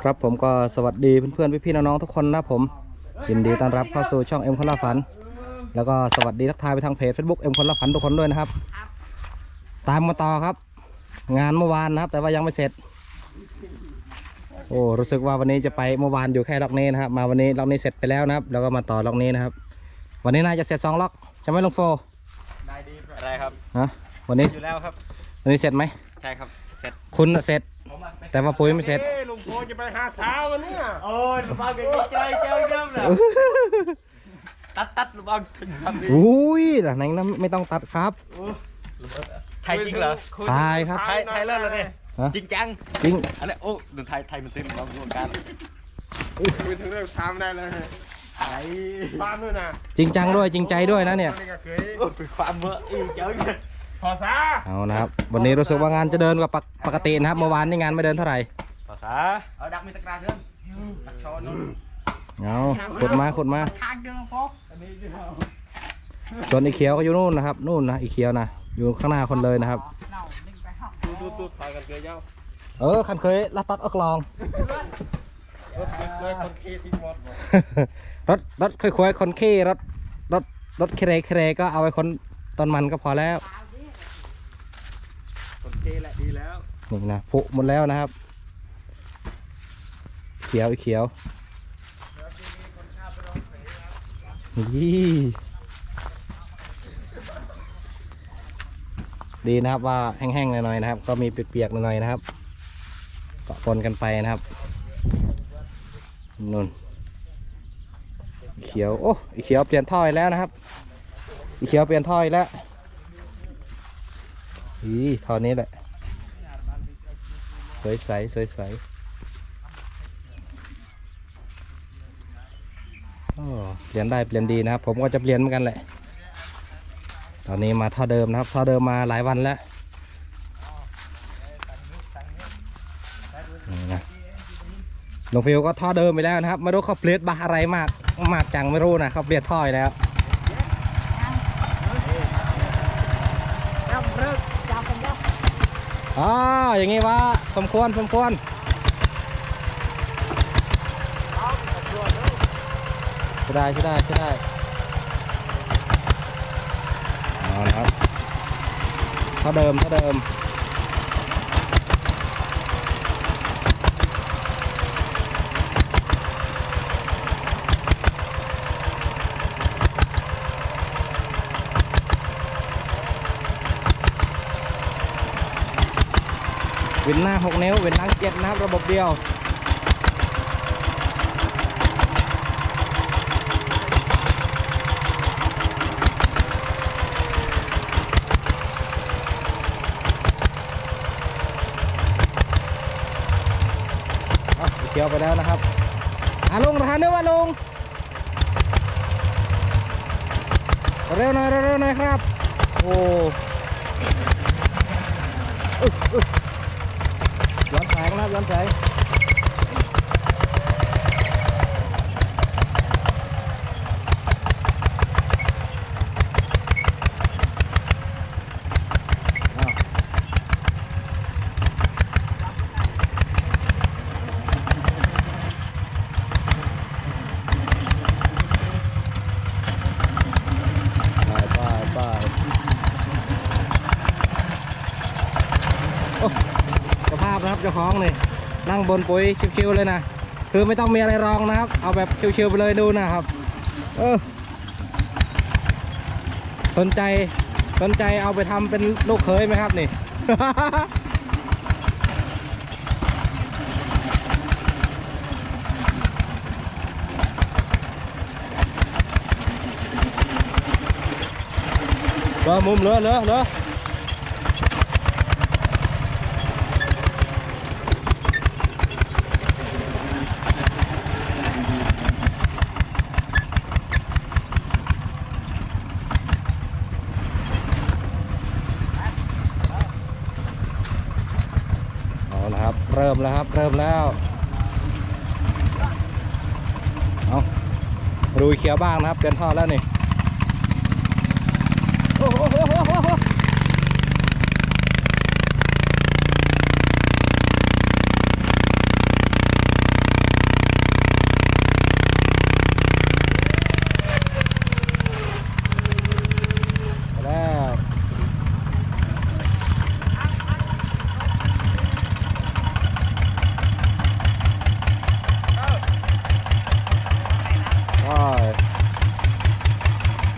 ครับผมก็สวัสดีเพื่อนๆพี่ๆน้องๆทุกคนนะครับผมยินดีต้อนรับเข้าสู่ช่องเอ็มคนละฝัน แล้วก็สวัสดีทักทายไปทางเพจ Facebook เอ็มคนละฝันทุกคนด้วยนะครับ ตามมาต่อครับ งานเมื่อวานนะครับ แต่ว่ายังไม่เสร็จ โอ้รู้สึกว่าวันนี้จะไปเมื่อวานอยู่แค่ล็อกนี้นะครับ มาวันนี้ล็อกนี้เสร็จไปแล้วนะครับ แล้วก็มาต่อล็อกนี้นะครับ วันนี้น่าจะเสร็จสองล็อกใช่ไหมลุงโฟได้ดีอะไรครับฮะวันนี้อยู่แล้วครับวันนี้เสร็จไหมใช่ครับเสร็จคุณน่ะเสร็จ แต่ว่าปุ๋ยไม่เสร็จอ้ลุงโพจะไปหาสาววันนี้โอ้ยลูกบอลเก่งใจเจ้าเจ้าเลยตัดตัดลูกบอลถึงครับอุ้ยหลังนั้นนะไม่ต้องตัดครับ ไทยจริงเหรอตายครับ ไทยไทยเลิศแล้วเนี่ยฮะ จริงจังจริงอะไรโอ้ดูไทยไทยมันเต้นเรารวมกันคุยถึงเรื่องสามได้เลยไทยบ้านด้วยนะจริงจังด้วยจริงใจด้วยนะเนี่ยนี่ก็เคยโอ้ยความเมื่ออีเจ้าเนี่ย พอซาเอานะครับ วันนี้รู้สึกว่างานจะเดินกว่าปกปกตินะครับ เมื่อวานนี่งานไม่เดินเท่าไหร่ภาษาเอาดักมีตะกร้าเดินตักชอนู่นเอาขุดมาขุดมาทางเดินพออันนี้เดียวส่วนอีเขียวก็อยู่นู่นนะครับ นู่นนะอีเขียวนะ อยู่ข้างหน้าคนเลยนะครับตูตูตูพากันเกยเย้าเออคันเคยลัดตัดเอากลองรถเลยคนเคที่หมดรถรถค่อยๆคนขี้รถรถรถเคเรเคเรก็เอาไปคนต้นมันก็พอแล้ว นเทแหละดีแล้วนี่นะผุหมดแล้วนะครับ เขียวอีเขียวยี่ดีนะครับว่าแห้งๆหน่อยๆนะครับ ก็มีเปียกๆหน่อยๆนะครับก็ปนกันไปนะครับนุ่นเขียวโอ้อีเขียวเปลี่ยนท่ออีกแล้วนะครับอีเขียวเปลี่ยนท่ออีกแล้ว อีท่อนี้แหละ สวยใสสวยใสเปลี่ยนได้เปลี่ยนดีนะครับ ผมก็จะเปลี่ยนเหมือนกันแหละ ตอนนี้มาท่อเดิมนะครับท่อเดิมมาหลายวันแล้วนะลงฟิวก็ท่อเดิมไปแล้วนะครับไม่รู้เขาเปลี่ยนบาอะไรมาก มากจังไม่รู้นะเขาเปลี่ยนท่ออีกแล้ว อ๋ออย่างงี้วะสมควรสมควรใช่ได้ใช่ได้ใช่ได้นอาละครับเท่าเดิมเท่าเดิม ว้นหน้า 6 นิ้วเว้นหลัง 7 นะครับ ระบบเดียวเขียวไปแล้วนะครับอะลุงทานด้วยว่าลง เร็วหน่อยเร็วหน่อยครับ โอ้อึ๊บอึ๊บย้อน แสงนะครั บนปุ๋ยชิวๆเลยนะ คือไม่ต้องมีอะไรรองนะครับ เอาแบบชิวๆไปเลยดูนะครับ เออ สนใจ สนใจเอาไปทำเป็นลูกเขยไหมครับนี่ Rồi mum lửa lửa lửa เอาละครับ เริ่มแล้วครับ เริ่มแล้ว เอาดูเขียวบ้างนะครับ เปลี่ยนท่อแล้วนี่ โอ้โหโอ้โหโอ้โหโอ้โห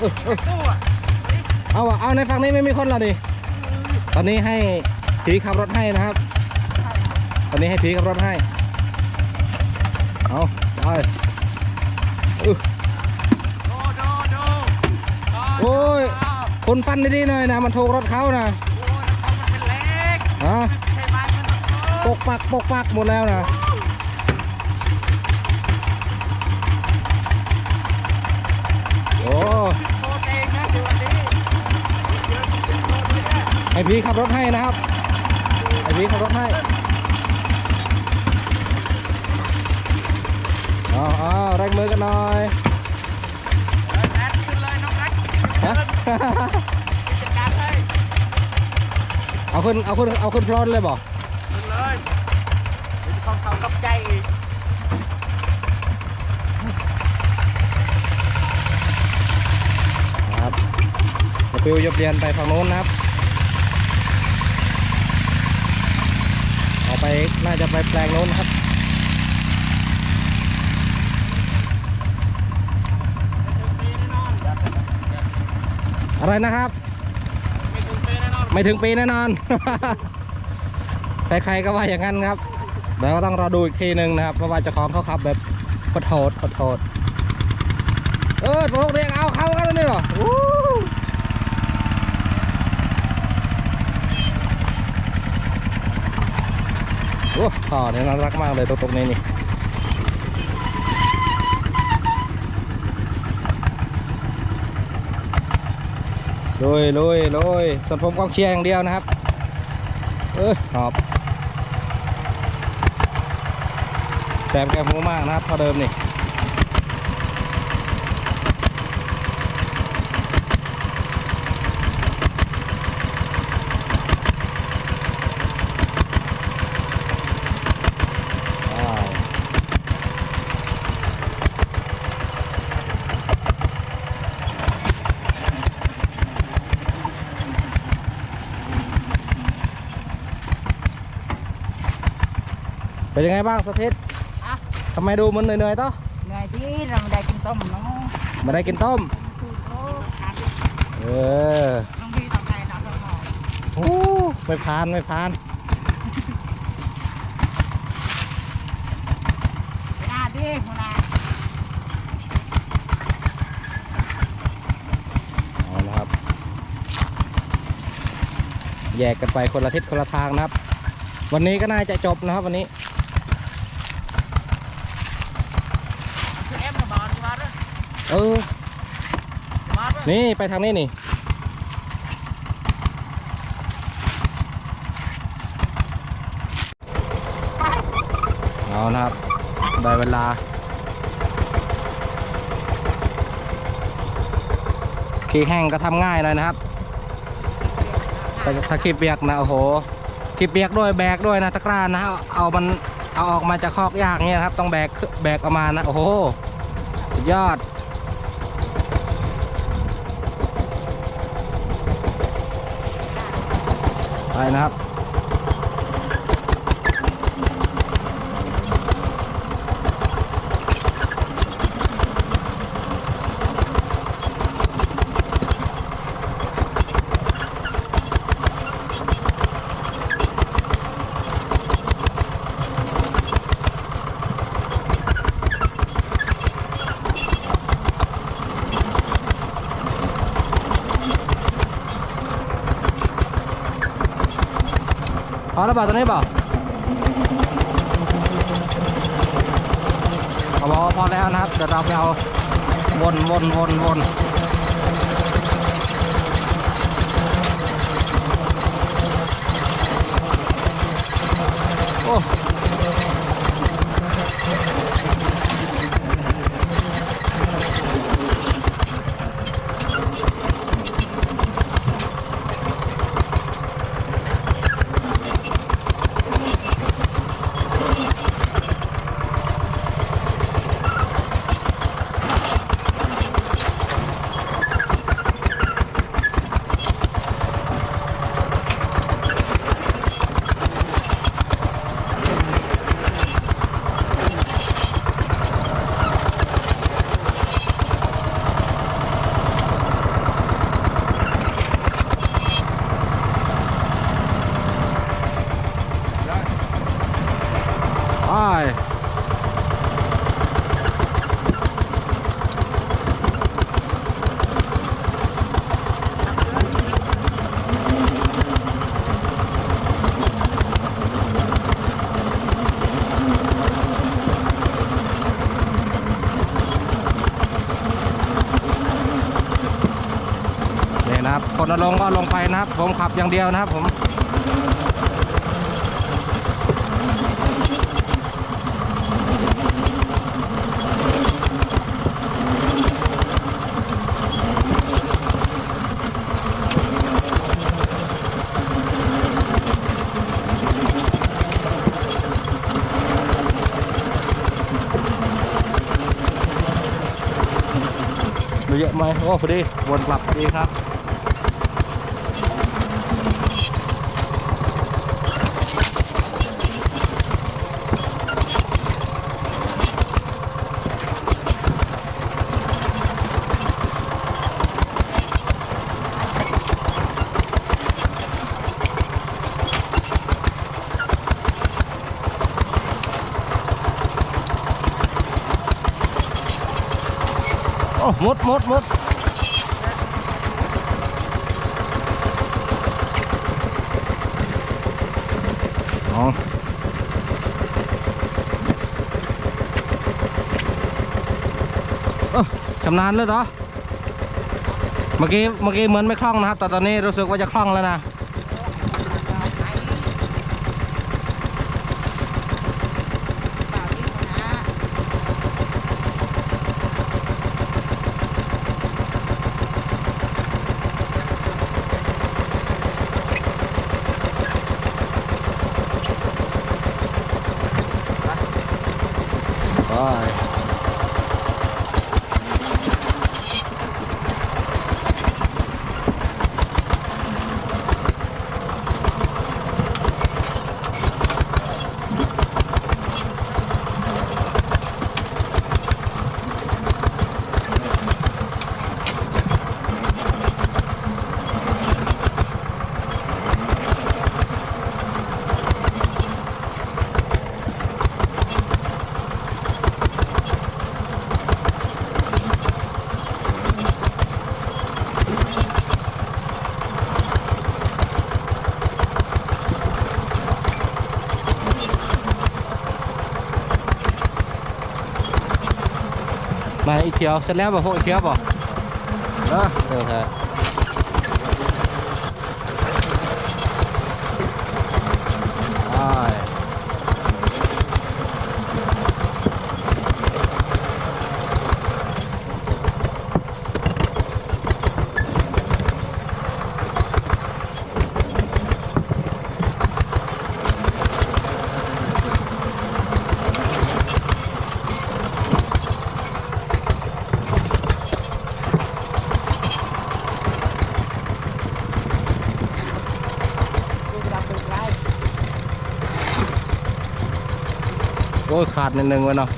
อเออเอาอะเอา ในฝั่งนี้ไม่มีคนเหรอดิ ตอนนี้ให้ผีขับรถให้นะครับ ตอนนี้ให้ผีขับรถให้ เอาไปอื้อดูดูดูโอ้ยคนฟันดีๆหน่อยนะ มันถูกรถเขานะฮะปกปักปกปักหมดแล้วนะโอ้ นะให้พีขับรถให้นะครับให้พีขับรถให้เอาเอาแรงมือกันหน่อยเออแอดขึ้นเลยน้องแอดฮะจัดการให้เอาขึ้นเอาขึ้นเอาขึ้นพลอนเลยบอกขึ้นเลยเดี๋ยวจะของเขากับใจอีกครับกระปิวยบเรียนไปฝั่งโน้นนะครับ เอาไป น่าจะไปแปลงโน้นครับ อะไรนะครับไม่ถึงปีแน่นอนไม่ถึงปีแน่นอน แต่ใครก็ว่าอย่างนั้นครับเดี๋ยวก็ต้องรอดูอีกทีหนึ่งนะครับเพราะว่าเจ้าของเขาขับแบบขอโทษขอโทษเออโตกเรียกเอาเข้ากันแล้วนี่เหรออู้ โอ้ต่อเนี่ยน่ารักมากเลยตัวตรงนี้นี่ลุยลุยลุยส่วนผมก็เคลียร์อย่างเดียวนะครับ เออหอบแสบแก้มหูมากนะครับเท่าเดิมนี่ เป็นยังไงบ้างสถิตอะ ทำไมดูมันเหนื่อยๆต่อเหนื่อยที่เราไม่ได้กินต้มเนาะไม่ได้กินต้มโอ้ขาดเออน้องพี่ทำไงนะสมองโอ้ไม่พานไม่พาน ไปหน้าดิหัวหน้าเอาละครับ แยกกันไปคนละทิศคนละทางนะครับ วันนี้ก็น่าจะจบนะครับวันนี้ คือเอ็มกับบอลมาด้วย เออ นี่ไปทางนี้นี่เอานะครับ ได้เวลา ขี้แห้งก็ทำง่ายหน่อยนะครับ แต่ถ้าขี้เปียกนะโอ้โหขี้เปียกด้วยแบกด้วยนะตะกร้านะ เอามันเอาออกมาจากคอกยากเนี่ยนะครับ ต้องแบกแบกออกมานะ โอ้โห สุดยอด ไปนะครับ เอแล้วเปล่าตอนนี้เปล่าเขาบอกว่าพอแล้วนะครับเดี๋ยวเราไปเอาวนวนวนวน รลงก็ลงไปนะครับ ผมขับอย่างเดียวนะครับผมเยอะไหมโอ้พอดีวนกลับดีครับ โอ้หมดหมดหมดอ๋อเอ้อชำนาญเลยเหรอเมื่อกี้เมื่อกี้เหมือนไม่คล่องนะครับ แต่ตอนนี้รู้สึกว่าจะคล่องแล้วนะ เขียวเสร็จแล้วบอกพวกอีกเขียวบอกเออเออครับไป โอ้ยขาดนิดนึงวะเนาะ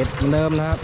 เป็ดเหมือนเดิมนะครับ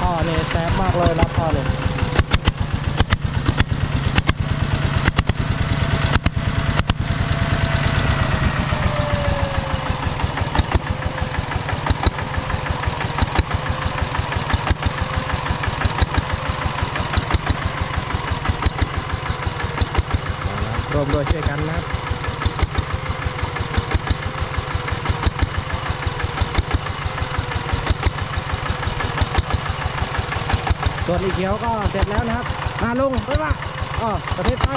พ่อเนี่ยแซ่บมากเลยนะพ่อเนี่ย รวมโดยช่วยกันนะครับส่วนอีเขียวก็เสร็จแล้วนะครับมาลุงไปว่าอ๋อประเทศไป